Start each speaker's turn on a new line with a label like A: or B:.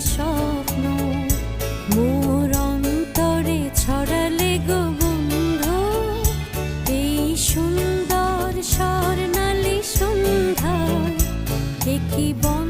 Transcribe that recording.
A: স্বপ্ন। মোর অন্তরে ছড়ালে গো বন্ধু এই সুন্দর স্বর্ণালী সন্ধ্যা কি বন্ধ